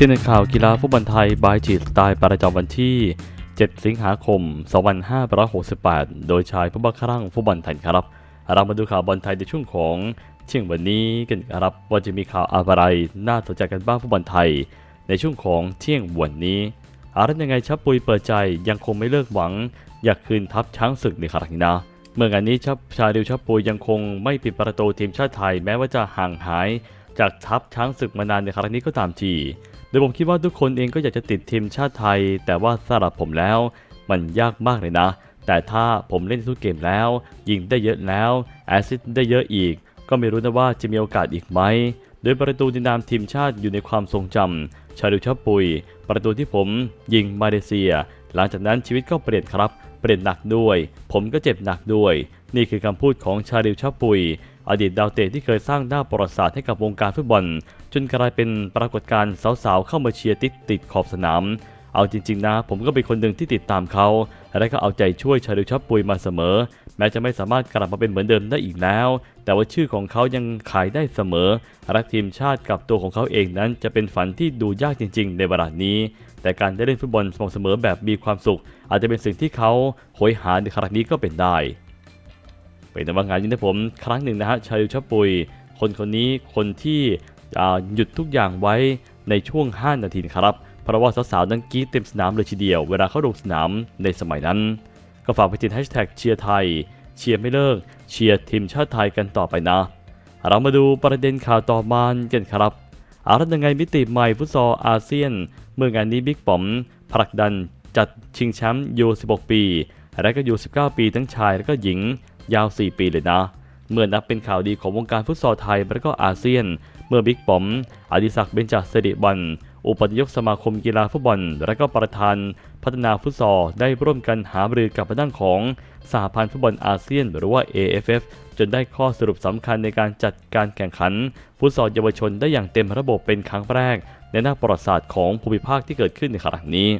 ที่ในข่าวกีฬาฟุตบอลไทยบายจีสไตล์ประจำวันที่ 7 สิงหาคม 2568 โดยชายผู้บังคับรังฟุตบอลไทยครับ เรามาดูข่าวบอลไทยในช่วงของเที่ยงวันนี้กันครับว่าจะมีข่าวอะไรน่าสนใจกันบ้างฟุตบอลไทย ในช่วงของเที่ยงวันนี้อารันยังไงชับปุยเปิดใจยังคงไม่เลิกหวัง อยากคืนทัพช้างศึกในครั้งนี้นะเมื่องานนี้ชับชาดิวชับปุยยังคงไม่ปิดประตูทีมชาติไทยแม้ว่าจะห่างหาย จากทัพช้างศึกมานานในครั้งนี้ก็ตามที โดยผมคิดว่าทุกคนเองก็อยากจะติดทีมชาติไทย แต่ว่าสำหรับผมแล้ว มันยากมากเลยนะ แต่ถ้าผมเล่นทุกเกมแล้ว ยิงได้เยอะแล้วแอซิสต์ได้เยอะอีก ก็ไม่รู้นะว่าจะมีโอกาสอีกไหมโดยประตูในนามทีมชาติอยู่ในความทรงจำชาดิวชับปุย ประตูที่ผมยิงมาเลเซีย หลังจากนั้นชีวิตก็เปลี่ยนครับ เป็นหนักด้วย ผมก็เจ็บหนักด้วย นี่คือคำพูดของชาลิวชาบปุย อดีตดาวเตะที่เคยสร้างหน้าประวัติศาสตร์ให้กับวงการฟุตบอล จนกลายเป็นปรากฏการณ์สาวๆเข้ามาเชียร์ติดติดขอบสนามเอาจริงๆนะ ผมก็เป็นคนหนึ่งที่ติดตามเขา และก็เอาใจช่วยชาลิวชาบปุยมาเสมอ แม้จะไม่สามารถกลับมาเป็นเหมือนเดิมได้อีกแล้ว แต่ว่าชื่อของเขายังขายได้เสมอ รักทีมชาติกับตัวของเขาเองนั้นจะเป็นฝันที่ดูยากจริง ๆ ในเวลานี้ แต่การได้เล่นฟุตบอลสม่ำเสมอแบบมีความสุข อาจจะเป็นสิ่งที่เขาโหยหาในครั้งนี้ก็เป็นได้เป็นต่ว่างานนี้นะผมครั้งหนึ่งนะฮะชาลิวชับปุย คนคนนี้คนที่หยุดทุกอย่างไว้ในช่วง 5 นาทีครับ เพราะว่าสาวๆนั้นกรีดเต็มสนามเลยทีเดียว เวลาเขาลงสนามในสมัยนั้น ก็ฝากไปติดแฮชแท็กเชียร์ไทย เชียร์ไม่เลิก เชียร์ทีมชาติไทยกันต่อไปนะ เรามาดูประเด็นข่าวต่อมากันครับอารันยังไงมิติใหม่ฟุตซอลอาเซียน เมื่องานนี้บิ๊กป๋อมผลักดันจัดชิงแชมป์ยู16 ปี และก็ยู19 ปีทั้งชายและก็หญิงยาว 4 ปีเลยนะ เมื่อนับเป็นข่าวดีของวงการฟุตซอลไทยและก็อาเซียน เมื่อบิ๊กป๋อมอดิศักดิ์เบญจสิริวัล อุปนายกสมาคมกีฬาฟุตบอล และก็ประธานพัฒนาฟุตซอลได้ร่วมกันหารือกับด้านของสหพันธ์ฟุตบอลอาเซียน หรือว่า AFF จนได้ข้อสรุปสำคัญในการจัดการแข่งขัน ฟุตซอลเยาวชนได้อย่างเต็มระบบเป็นครั้งแรก ในหน้าประวัติศาสตร์ของภูมิภาคที่เกิดขึ้นในครั้งนี้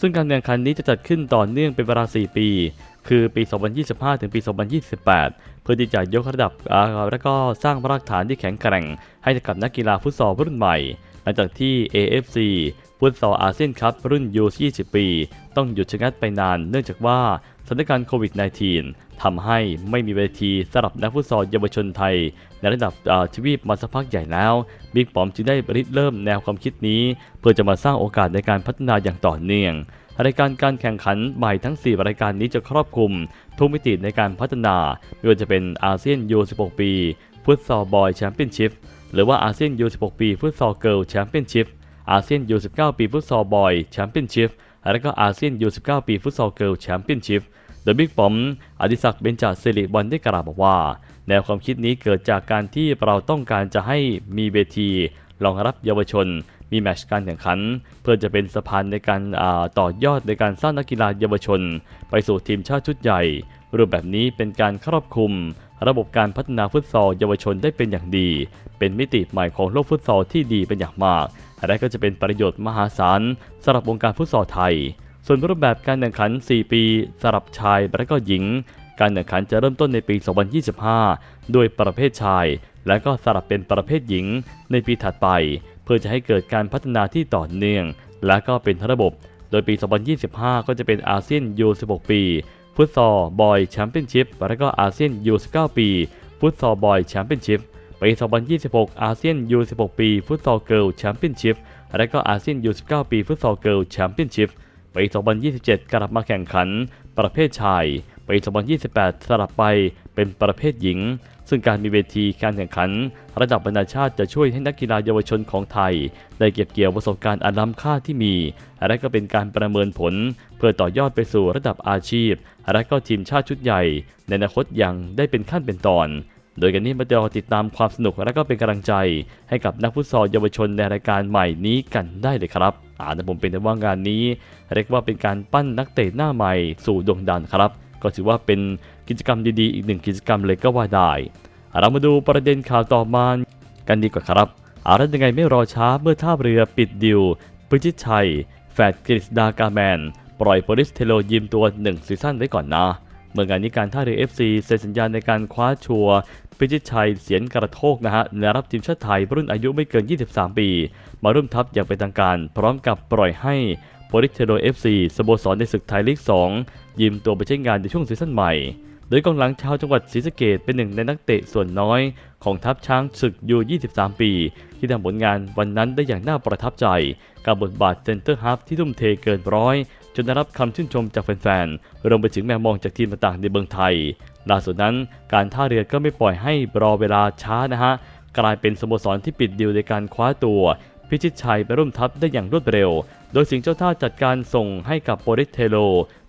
ซึ่งการแข่งขันนี้จะจัดขึ้นต่อเนื่องเป็นเวลา 4 ปี คือปี 2025 ถึงปี 2028 เพื่อที่จะยกระดับอ่าและก็สร้างรากฐานที่แข็งแกร่ง ให้กับนักกีฬาฟุตซอลรุ่นใหม่ หลังจากที่ AFC ฟุตซอลอาเซียนคัพรุ่น U20 ปี ต้องหยุดชะงักไปนานเนื่องจากว่าสถานการณ์โควิด -19 ทำให้ไม่มีเวทีสำหรับนักฟุตซอลเยาวชนไทย ในระดับทวีปมาสักพักใหญ่แล้ว บิ๊กปอมจึงได้ริเริ่มแนวความคิดนี้ เพื่อจะมาสร้างโอกาสในการพัฒนาอย่างต่อเนื่องรายการการแข่งขันใหม่ทั้ง 4 รายการนี้จะครอบคลุม ทุกมิติในการพัฒนา ไม่ว่าจะเป็นอาเซียนยู16 ปี ฟุตซอลบอยแชมเปี้ยนชิพ หรือว่าอาเซียนยู16 ปีฟุตซอลเกิร์ลแชมเปี้ยนชิพอาเซียนยู19 ปีฟุตซอลบอยแชมเปี้ยนชิพและก็อาเซียนยู19 ปีฟุตซอลเกิร์ลแชมเปี้ยนชิพโดยบิ๊กปอมอดิศักดิ์เบญจศิริวัลได้กล่าวบอกว่า แนวความคิดนี้เกิดจากการที่เราต้องการจะให้มีเวทีรองรับเยาวชน มีแมตช์การแข่งขัน เพื่อจะเป็นสะพานในการาต่อยอดในการสร้างนักกีฬาเยาวชน ไปสู่ทีมชาติชุดใหญ่ รูปแบบนี้เป็นการครอบคลุม ระบบการพัฒนาฟุตซอลเยาวชนได้เป็นอย่างดี เป็นมิติใหม่ของโลกฟุตซอลที่ดีเป็นอย่างมาก และก็จะเป็นประโยชน์มหาศาลสำหรับวงการฟุตซอลไทย ส่วนรูปแบบการแข่งขัน 4 ปีสำหรับชายและก็หญิง การแข่งขันจะเริ่มต้นในปี 2025 โดยประเภทชาย และก็สลับเป็นประเภทหญิงในปีถัดไป เพื่อจะให้เกิดการพัฒนาที่ต่อเนื่อง และก็เป็นระบบ โดยปี 2025 ก็จะเป็นอาเซียนยู16 ปี ฟุตซอลบอยแชมเปี้ยนชิพและก็อาเซียนยู19ปี ฟุตซอลบอยแชมเปี้ยนชิพปี2026 อาเซียนยู16ปี ฟุตซอลเกิร์ลแชมเปี้ยนชิพและก็อาเซียนยู19ปี ฟุตซอลเกิร์ลแชมเปี้ยนชิพปี2027 กลับมาแข่งขัน ประเภทชาย ปี2028 สลับไปเป็นประเภทหญิง ซึ่งการมีเวทีการแข่งขัน ระดับนานาชาติจะช่วยให้นักกีฬาเยาวชนของไทย ได้เก็บเกี่ยวประสบการณ์อันล้ำค่าที่มี และก็เป็นการประเมินผล เพื่อต่อยอดไปสู่ระดับอาชีพ และก็ทีมชาติชุดใหญ่ ในอนาคตอย่างได้เป็นขั้นเป็นตอนโดยกันนี้มาเดี๋ยวติดตามความสนุกและก็เป็นกำลังใจ ให้กับนักฟุตซอลเยาวชนในรายการใหม่นี้กันได้เลยครับ อ่าแต่ผมเป็นแต่ว่างานนี้ เรียกว่าเป็นการปั้นนักเตะหน้าใหม่สู่ดวงดันครับ ก็ถือว่าเป็นกิจกรรมดีๆ อีกหนึ่งกิจกรรมเลยก็ว่าได้ เรามาดูประเด็นข่าวต่อมากันดีกว่าครับอารันยังไงไม่รอช้าเมื่อท่าเรือปิดดิวพิชิตชัย แฟดกฤษดากาแมน ปล่อยโปลิสเทโลยิมตัวหนึ่งซีซั่นไว้ก่อนนะ เมื่องานนี้การท่าเรือ FC เซ็นสัญญาในการคว้าชัวร์พิชิตชัยเสียนกระโทกนะฮะและรับทีมชาติไทยรุ่นอายุไม่เกิน 23 ปี มาร่วมทัพอย่างเป็นทางการ พร้อมกับปล่อยให้ โปริเทโร FC สโมสรในศึกไทยลีก 2 ยืมตัวไปใช้งานในช่วงซีซั่นใหม่ โดยกองหลังชาวจังหวัดศรีสะเกดเป็นหนึ่งในนักเตะส่วนน้อย ของทัพช้างศึกยู23 ปี ที่ทำผลงานวันนั้นได้อย่างน่าประทับใจ กับบทบาทเซนเตอร์ฮับที่ทุ่มเทเกินร้อยจนได้รับคำชื่นชมจากแฟนๆ รวมไปถึงแมวมองจากทีมต่างๆในเมืองไทย ล่าสุดนั้นการท่าเรือก็ไม่ปล่อยให้รอเวลาช้านะฮะ กลายเป็นสโมสรที่ปิดดีลในการคว้าตัว พิชิตชัยไปร่วมทัพได้อย่างรวดเร็ว โดยสิงห์เจ้าท่าจัดการส่งให้กับโปริสเทโล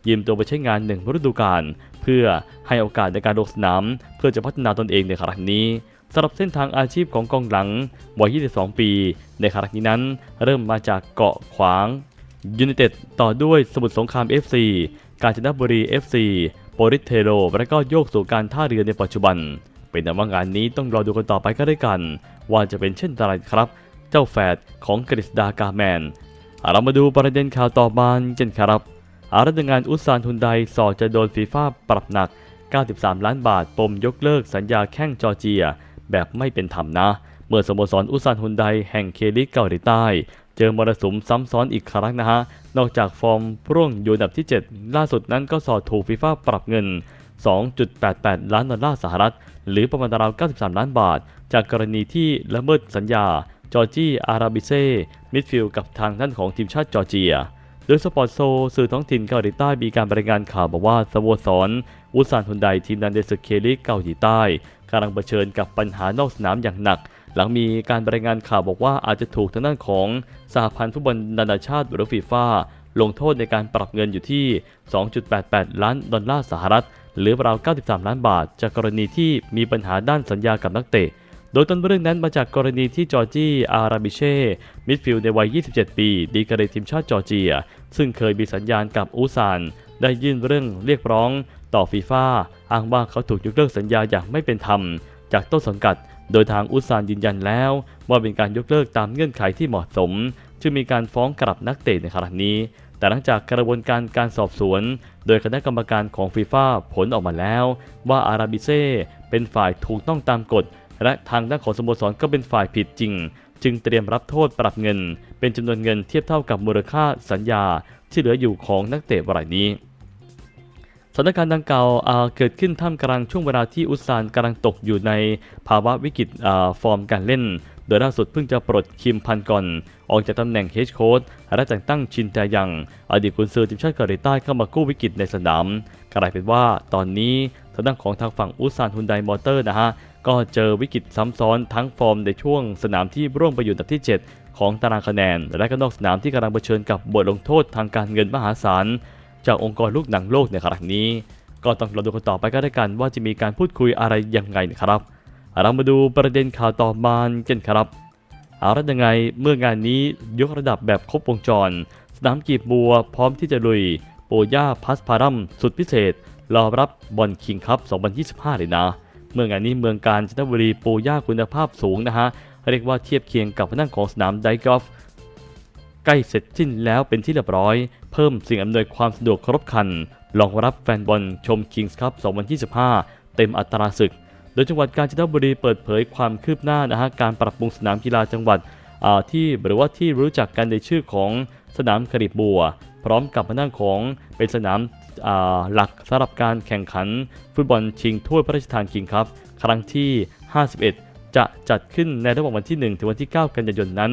ยืมตัวไปใช้งานหนึ่งฤดูกาลเพื่อให้โอกาสในการลงสนามเพื่อจะพัฒนาตนเองในครั้งนี้สำหรับเส้นทางอาชีพของกองหลังวัย 22 ปี ในครั้งนี้นั้น เริ่มมาจากเกาะขวางยูไนเต็ดต่อด้วยสมุทรสงคราม FC กาญจนบุรี FC โปริสเทโรและก็โยกสู่การท่าเรือในปัจจุบัน เป็นแต่ว่างานนี้ต้องรอดูกันต่อไปก็ได้กัน ว่าจะเป็นเช่นไรครับ จ้าแฝดของกฤษดากาแมน เรามาดูประเด็นข่าวต่อมากันครับอารัฐงานอุตสานทุนใดสอจะโดนฟีฟ่าปรับหนัก 93 ล้านบาท ปมยกเลิกสัญญาแข้งจอร์เจีย แบบไม่เป็นธรรมนะ เมื่อสโมสรอุตสานทุนใดแห่งเคลิกเกาหลีใต้ เจอมรสุมซ้ำซ้อนอีกครั้งนะฮะ นอกจากฟอร์มร่วงอยู่อันดับที่ 7 ล่าสุดนั้นก็สอดถูกฟีฟ่าปรับเงิน 2.88 ล้านดอลลาร์สหรัฐ หรือประมาณราว 93 ล้านบาท จากกรณีที่ละเมิดสัญญา จอร์จี้อาราบิเซ่มิดฟิลด์กับทางด้านของทีมชาติจอร์เจียโดยสปอร์ตโซสื่อท้องถิ่นเกาหลีใต้มีการรายงานข่าวบอกว่าสโมสรอุตสานทุนใดทีมนันเดสึเคลิกเกาหลีใต้กำลังเผชิญกับปัญหานอกสนามอย่างหนัก หลังมีการรายงานข่าวบอกว่าอาจจะถูกทางด้านของสหพันธ์ฟุตบอลนานาชาติหรือฟีฟ่าลงโทษในการปรับเงินอยู่ที่ 2.88 ล้านดอลลาร์สหรัฐ หรือราว 93 ล้านบาท จากกรณีที่มีปัญหาด้านสัญญากับนักเตะ โดยต้นเรื่องนั้นมาจากกรณีที่จอร์จี้อาราบิเช่ มิดฟิลด์ในวัย 27 ปี ดีกรีทีมชาติจอร์เจีย ซึ่งเคยมีสัญญาณกับอูซาน ได้ยื่นเรื่องเรียกร้อง ต่อฟีฟ่าอ้างว่าเขาถูกยกเลิกสัญญาอย่างไม่เป็นธรรม จากต้นสังกัด โดยทางอุซานยืนยันแล้ว ว่าเป็นการยกเลิกตามเงื่อนไขที่เหมาะสม จึงมีการฟ้องกลับนักเตะในครั้งนี้แต่หลังจากกระบวนการการสอบสวน โดยคณะกรรมการของฟีฟ่าผลออกมาแล้ว ว่าอาราบิเซ่เป็นฝ่ายถูกต้องตามกฎ และทางด้านของสโมสรก็เป็นฝ่ายผิดจริง จึงเตรียมรับโทษปรับเงิน เป็นจำนวนเงินเทียบเท่ากับมูลค่าสัญญาที่เหลืออยู่ของนักเตะรายนี้สถานการณ์ดังกล่าวเกิดขึ้นท่ามกลางช่วงเวลาที่อุตสานกำลังตกอยู่ในภาวะวิกฤตฟอร์มการเล่น โดยล่าสุดเพิ่งจะปลดคิมพันกอน ออกจากตำแหน่งเฮดโค้ชและแต่งตั้งชินแตยัง อดีตกุนซือทีมชาติเกาหลีใต้เข้ามากู้วิกฤตในสนามกลายเป็นว่าตอนนี้ทางด้านของทางฝั่งอุตสานฮุนไดมอเตอร์นะฮะ ก็เจอวิกฤตซ้ำซ้อนทั้งฟอร์มในช่วงสนามที่ร่วงไปอยู่อันดับที่ 7 ของตารางคะแนน และก็นอกสนามที่กำลังเผชิญกับบทลงโทษทางการเงินมหาศาลจากองค์กรลูกหนังโลกในครั้งนี้ ก็ต้องรอดูกันต่อไปก็ได้กันว่าจะมีการพูดคุยอะไรยังไงนะครับเรามาดูประเด็นข่าวต่อมากันครับเอาละยังไงเมื่องานนี้ยกระดับแบบครบวงจร สนามกีบบัวพร้อมที่จะลุย โปย่าพัสพารัมสุดพิเศษ รอรับบอลคิงคัพ 2025 เลยนะ เมืองานนี้เมืองการจันบุรีปูย่าคุณภาพสูงนะฮะเรียกว่าเทียบเคียงกับพนังของสนามไดกอล์ฟใกล้เสร็จสิ้นแล้วเป็นที่เรียบร้อย เพิ่มสิ่งอำนวยความสะดวกครบครันรองรับแฟนบอลชม Kings Cup 2025 เต็มอัตราศึก โดยจังหวัดกาญจนบุรีเปิดเผยความคืบหน้านะฮะการปรับปรุงสนามกีฬาจังหวัดที่หรือว่าที่รู้จักกันในชื่อของสนามกริบบัว พร้อมกับพนังของเป็นสนาม หลักสำหรับการแข่งขันฟุตบอลชิงถ้วยพระราชทานคิงครับครั้งที่ 51 จะจัดขึ้นในระหว่างวันที่ 1 ถึงวันที่ 9 กันยายนนั้น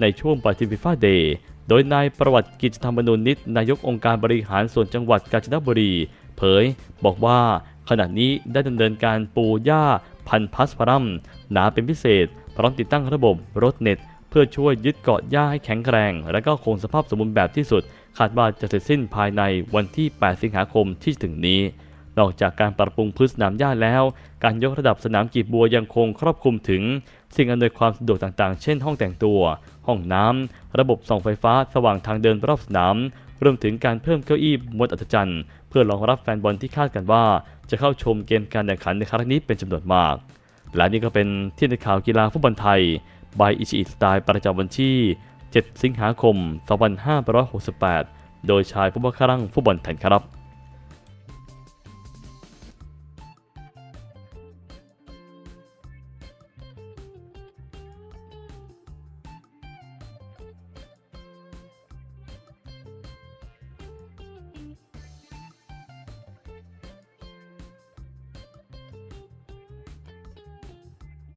ในช่วงปฏิฟิฟาเดย์โดยนายประวัติกิจธรรมนูญนิตนายกองค์การบริหารส่วนจังหวัดกาญจนบุรี เผย บอกว่าขณะนี้ได้ดำเนินการปูหญ้าพันพัสพรัมหนาเป็นพิเศษ พร้อมติดตั้งระบบรถเน็ต เพื่อช่วยยึดเกาะหญ้าให้แข็งแกร่งและก็คงสภาพสมบูรณ์แบบที่สุด คาดว่าจะเสร็จสิ้นภายในวันที่ 8 สิงหาคมที่ถึงนี้ นอกจากการปรับปรุงพื้นสนามหญ้าแล้ว การยกระดับสนามกีบบัวยังคงครอบคลุมถึง สิ่งอำนวยความสะดวกต่างๆ เช่นห้องแต่งตัว ห้องน้ำ ระบบส่องไฟฟ้าสว่างทางเดินรอบสนาม รวมถึงการเพิ่มเก้าอี้มวดอัศจรรย์ เพื่อรองรับแฟนบอลที่คาดกันว่า จะเข้าชมเกมการแข่งขันในครั้งนี้เป็นจำนวนมาก และนี่ก็เป็นที่ในข่าวกีฬาฟุตบอลไทยบายอิชิอิสไตล์ประจำวันที่ 7 สิงหาคม 2568 โดยชายผู้บังคับฟุตบอลแทนครับ